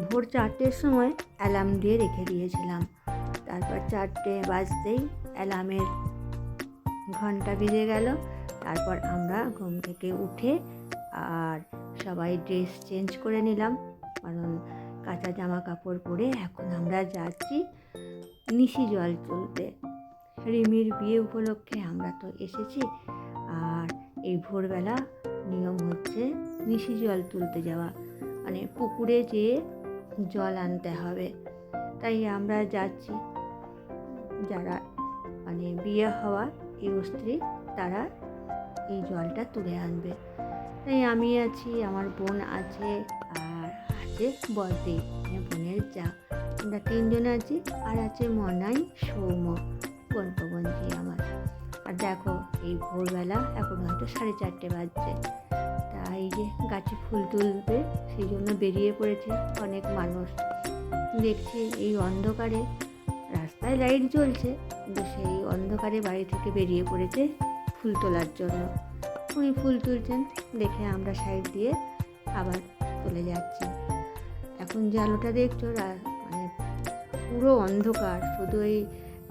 ভোর চারটের সময় অ্যালার্ম দিয়ে রেখে দিয়েছিলাম। তারপর চারটে বাজতেই অ্যালার্মের ঘণ্টা বেজে গেল। তারপর আমরা ঘুম থেকে উঠে আর সবাই ড্রেস চেঞ্জ করে নিলাম। কারণ কাঁচা জামা কাপড় পরে এখন আমরা যাচ্ছি নিশি জল তুলতে। রিমির বিয়ে উপলক্ষে আমরা তো এসেছি আর এই ভোরবেলা নিয়ম হচ্ছে নিশি জল তুলতে যাওয়া। মানে পুকুরে যেয়ে জল আনতে হবে। তাই আমরা যাচ্ছি। যারা মানে বিয়ে হওয়া এই স্ত্রী, তারা এই জলটা তুলে আনবে। তাই আমি আছি, আমার বোন আছে, আর আছে মানে বোনের যা। আমরা তিনজন আছি, আর আছে মনাই সৌম কনকবঞ্জি আমার। আর দেখো, এই ভোরবেলা এখন হয়তো সাড়ে চারটে বাজছে। তাই যে গাছে ফুল তুলবে সেই জন্য বেরিয়ে পড়েছে অনেক মানুষ। দেখছি এই অন্ধকারে রাস্তায় লাইট জ্বলছে, কিন্তু সেই অন্ধকারে বাড়ি থেকে বেরিয়ে পড়েছে ফুল তোলার জন্য। উনি ফুল তুলছেন, দেখে আমরা সাইড দিয়ে আবার চলে যাচ্ছি। এখন যে আলোটা দেখছ মানে পুরো অন্ধকার, শুধু এই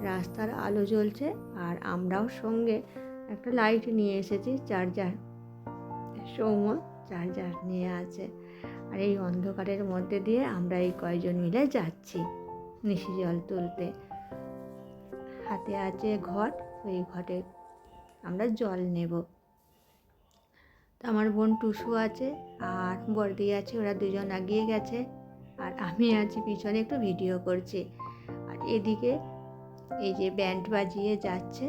রাস্তার আলো জ্বলছে আর আমরাও সঙ্গে একটা লাইট নিয়ে এসেছি চার্জার সৌম্য চার্জার নিয়ে আছে। আর এই অন্ধকারের মধ্যে দিয়ে আমরা এই কয়জন মিলে যাচ্ছি নিশি জল তুলতে। হাতে আছে ঘট, ওই ঘটে আমরা জল নেব। তো আমার বোন টুসু আছে আর বর্দি আছে, ওরা দুজন আগিয়ে গেছে আর আমি আছি পিছনে একটু ভিডিও করছি। আর এদিকে এই যে ব্যান্ড বাজিয়ে যাচ্ছে,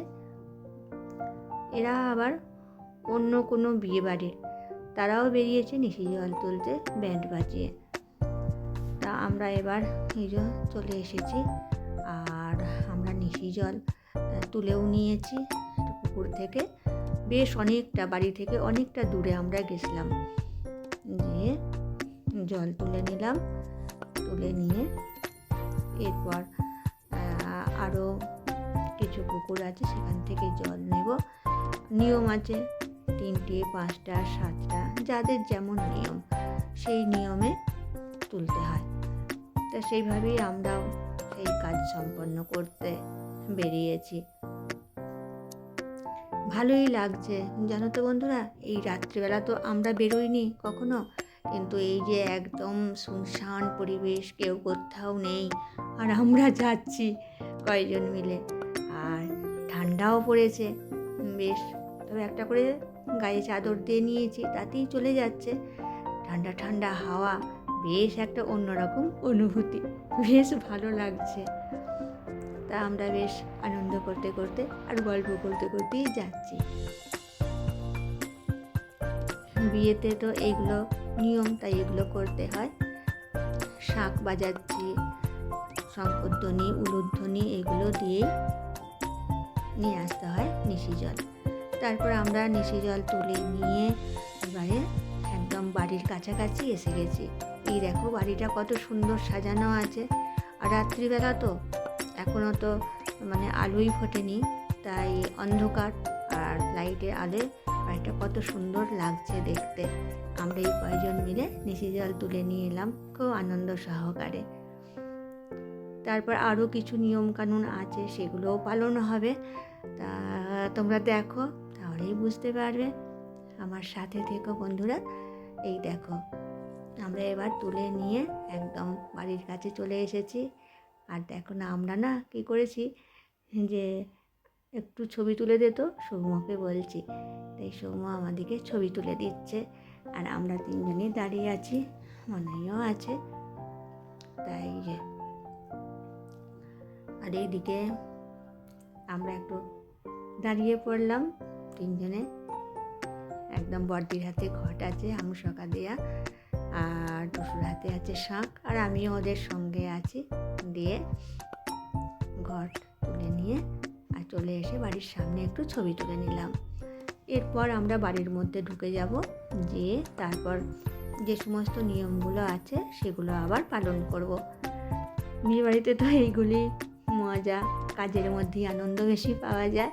এরা আবার অন্য কোনো বিয়ে বাড়ির তারাও বেরিয়েছে নিশি জল তুলতে, ব্যান্ড বাজিয়ে। তা আমরা এবার এই চলে এসেছি, আর আমরা নিশি জল তুলেও নিয়েছি পুকুর থেকে। বেশ অনেকটা বাড়ি থেকে অনেকটা দূরে আমরা গেছিলাম। গিয়ে জল তুলে নিলাম, তুলে নিয়ে এরপর আরও কিছু পুকুর আছে, সেখান থেকে জল নেব। নিয়ম আছে তিনটে, পাঁচটা, সাতটা, যাদের যেমন নিয়ম, সেই নিয়মে তুলতে হয়। তা সেইভাবেই আমরাও সেই কাজ সম্পন্ন করতে বেরিয়েছি। ভালোই লাগছে, জানো তো বন্ধুরা, এই রাত্রিবেলা তো আমরা বেরোইনি কখনো, কিন্তু এই যে একদম শুনশান পরিবেশ, কেউ কোথাও নেই, আর আমরা যাচ্ছি কয়জন মিলে। আর ঠান্ডাও পড়েছে বেশ, তবে একটা করে গায়ে চাদর দিয়ে নিয়েছি, তাতেই চলে যাচ্ছে। ঠান্ডা ঠান্ডা হাওয়া, বেশ একটা অন্যরকম অনুভূতি, বেশ ভালো লাগছে। তা আমরা বেশ আনন্দ করতে করতে আর গল্প করতে করতেই যাচ্ছি। বিয়েতে তো এইগুলো নিয়ম, তাই এগুলো করতে হয়। শাঁখ বাজাচ্ছি শঙ্করধ্বনি উলুধ্বনি এগুলো দিয়েই নিয়ে আসতে হয় নিশি জল তারপর আমরা নিশি জল তুলে নিয়ে এবারে একদম বাড়ির কাছাকাছি এসে গেছি। এই দেখো বাড়িটা কত সুন্দর সাজানো আছে। আর রাত্রিবেলা তো এখনও তো মানে আলোই ফোটেনি, তাই অন্ধকার আর লাইটের আলোয় বাড়িটা কত সুন্দর লাগছে দেখতে। আমরা এই কয়জন মিলে নিশি জল তুলে নিয়ে এলাম খুব আনন্দ সহকারে। তারপর আরও কিছু নিয়মকানুন আছে, সেগুলোও পালন হবে। তা তোমরা দেখো তাহলেই বুঝতে পারবে। আমার সাথে থেকো বন্ধুরা। এই দেখো, আমরা এবার তুলে নিয়ে একদম বাড়ির কাছে চলে এসেছি। আর দেখো না, আমরা না কী করেছি যে একটু ছবি তুলে দে তো, সৌম্যকে বলছি। তাই সৌম্য আমাদেরকে ছবি তুলে দিচ্ছে। আর আমরা তিনজনই দাঁড়িয়ে আছি, মনাইও আছে। তাই যে। আর এইদিকে আমরা একটু দাঁড়িয়ে পড়লাম। তিনজনে। একদম বর্দির হাতে ঘট আছে আমসকা দেয়া, আর টুসুর হাতে আছে শাঁখ, আর আমিও ওদের সঙ্গে আছি দিয়ে ঘট তুলে নিয়ে, আর চলে এসে বাড়ির সামনে একটু ছবি তুলে নিলাম। এরপর আমরা বাড়ির মধ্যে ঢুকে যাব, যেয়ে তারপর যে সমস্ত নিয়মগুলো আছে সেগুলো আবার পালন করব। বিয়ে বাড়িতে তো এইগুলি মজা, কাজের মধ্যেই আনন্দ বেশি পাওয়া যায়।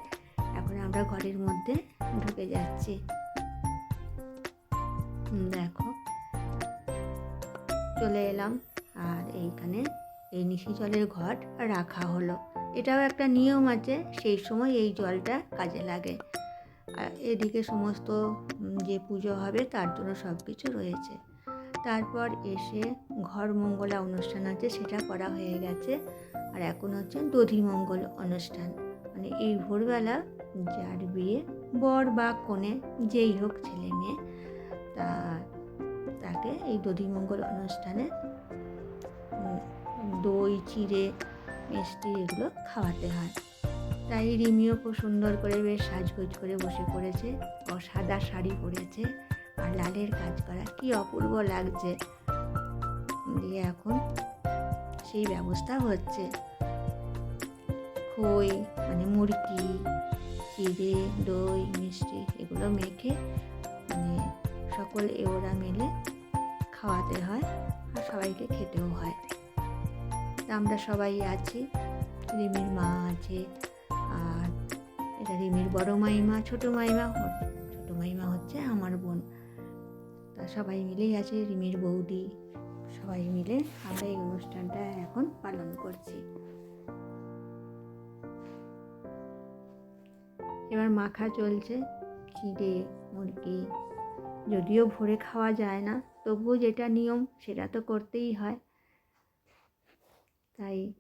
আমরা ঘরের মধ্যে ঢুকে যাচ্ছি। দেখো। চলে এলাম। আর এইখানে এই নিশি জলের ঘট রাখা হলো। এটাও একটা নিয়ম আছে, সেই সময় এই জলটা কাজে লাগে। আর এদিকে সমস্ত যে পুজো হবে তার জন্য সব কিছু রয়েছে। তারপর এসে ঘর মঙ্গলা অনুষ্ঠান আছে, সেটা করা হয়ে গেছে। আর এখন হচ্ছে দধি মঙ্গল অনুষ্ঠান। মানে এই ভোরবেলা যার বিয়ে বর বা কনে যেই হোক ছেলে মেয়ে, তা তাকে এই দধিমঙ্গল অনুষ্ঠানে দই, চিড়ে, মিষ্টি এগুলো খাওয়াতে হয়। তাই রিমিও খুব সুন্দর করে বেশ সাজগোজ করে বসে পড়েছে ও সাদা শাড়ি পরেছে আর লালের কাজ করা। কি অপূর্ব লাগছে। দিয়ে এখন সেই ব্যবস্থা হচ্ছে। খই মানে মুরগি চিড়ে দই, মিষ্টি এগুলো মেখে মানে সকল এওরা মিলে খাওয়াতে হয় আর সবাইকে খেতেও হয়। তা আমরা সবাই আছি। রিমির মা আছে আর এটা রিমির বড় মাইমা, ছোটো মাইমা ছোটো মাইমা হচ্ছে আমার বোন। তা সবাই মিলেই আছে, রিমির বৌদি সবাই মিলে আমরা এই অনুষ্ঠানটা এখন পালন করছি। এবার মাখা চলছে, চিড়ে, মুরগি। যদিও ভোরে খাওয়া যায় না, তবুও যেটা নিয়ম সেটা তো করতেই হয়। তাই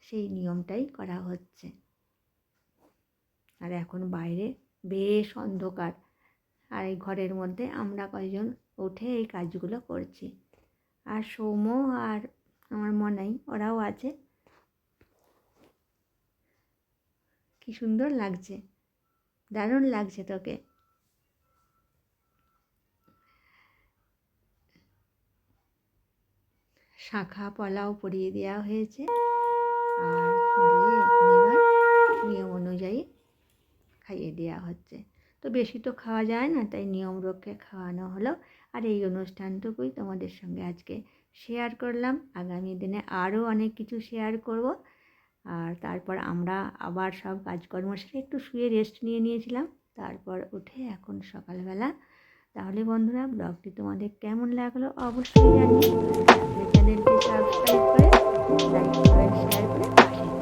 সেই নিয়মটাই করা হচ্ছে। আর এখন বাইরে বেশ অন্ধকার। আর এই ঘরের মধ্যে আমরা কয়জন উঠে এই কাজগুলো করছি। আর সৌম্য আর আমার মনাই, ওরাও আছে। কি সুন্দর লাগছে। দারুণ লাগছে তোকে। শাখা পলাও পরিয়ে দেওয়া হয়েছে। আর দিয়ে এবার নিয়ম অনুযায়ী খাইয়ে দেওয়া হচ্ছে। তো বেশি তো খাওয়া যায় না, তাই নিয়ম রক্ষে খাওয়ানো হলো। আর এই অনুষ্ঠানটুকুই তোমাদের সঙ্গে আজকে শেয়ার করলাম। আগামী দিনে আরও অনেক কিছু শেয়ার করব। আর তারপর আমরা আবার সব কাজকর্ম সেরে একটু শুয়ে রেস্ট নিয়ে নিয়েছিলাম। তারপর উঠে এখন সকালবেলা। তাহলে বন্ধুরা ব্লগটি তোমাদের কেমন লাগল অবশ্যই জানিয়ে চ্যানেলটি সাবস্ক্রাইব করে লাইক করে শেয়ার করে